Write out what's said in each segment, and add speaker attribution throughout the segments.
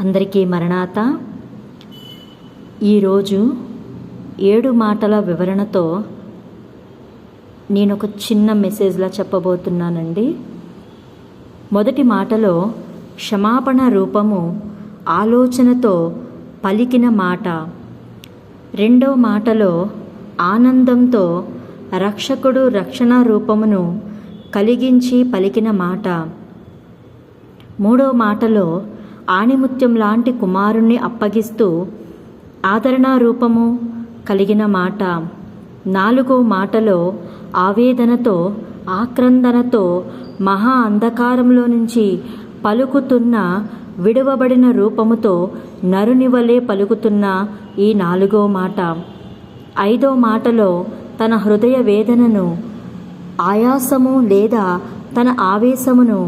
Speaker 1: అందరికీ మరణాత. ఈరోజు ఏడు మాటల వివరణతో నేను ఒక చిన్న మెసేజ్లా చెప్పబోతున్నానండి. మొదటి మాటలో క్షమాపణ రూపము ఆలోచనతో పలికిన మాట. రెండో మాటలో ఆనందంతో రక్షకుడు రక్షణ రూపమును కలిగించి పలికిన మాట. మూడో మాటలో ఆణిముత్యం లాంటి కుమారుణ్ణి అప్పగిస్తూ రూపము కలిగిన మాట నాలుగో మాటలో ఆవేదనతో ఆక్రందనతో మహా అంధకారంలో నుంచి పలుకుతున్న విడువబడిన రూపముతో నరునివలే పలుకుతున్న ఈ నాలుగో మాట. ఐదో మాటలో తన హృదయ వేదనను ఆయాసము లేదా తన ఆవేశమును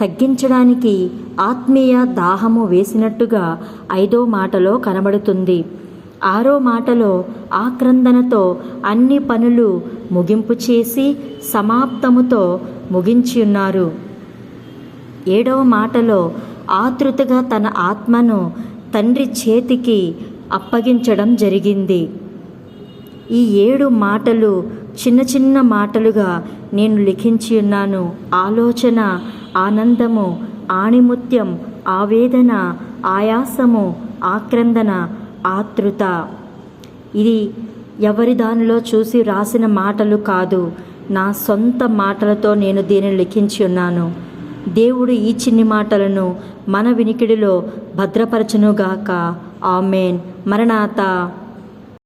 Speaker 1: తగ్గించడానికి ఆత్మీయ దాహము వేసినట్టుగా ఐదో మాటలో కనబడుతుంది. ఆరో మాటలో ఆక్రందనతో అన్ని పనులు ముగింపు చేసి సమాప్తముతో ముగించి ఉన్నారు ఏడవ మాటలో ఆతృతగా తన ఆత్మను తండ్రి చేతికి అప్పగించడం జరిగింది. ఈ ఏడు మాటలు చిన్న చిన్న మాటలుగా నేను లిఖించి ఉన్నాను ఆలోచన ఆనందము ఆణిముత్యం ఆవేదన ఆయాసము ఆక్రందన ఆతృత. ఇది ఎవరి దానిలో చూసి రాసిన మాటలు కాదు నా సొంత మాటలతో నేను దీనిని లిఖించి ఉన్నాను. దేవుడు ఈ చిన్ని మాటలను మన వినికిడిలో భద్రపరచునుగాక. ఆమెన్. మరణాత.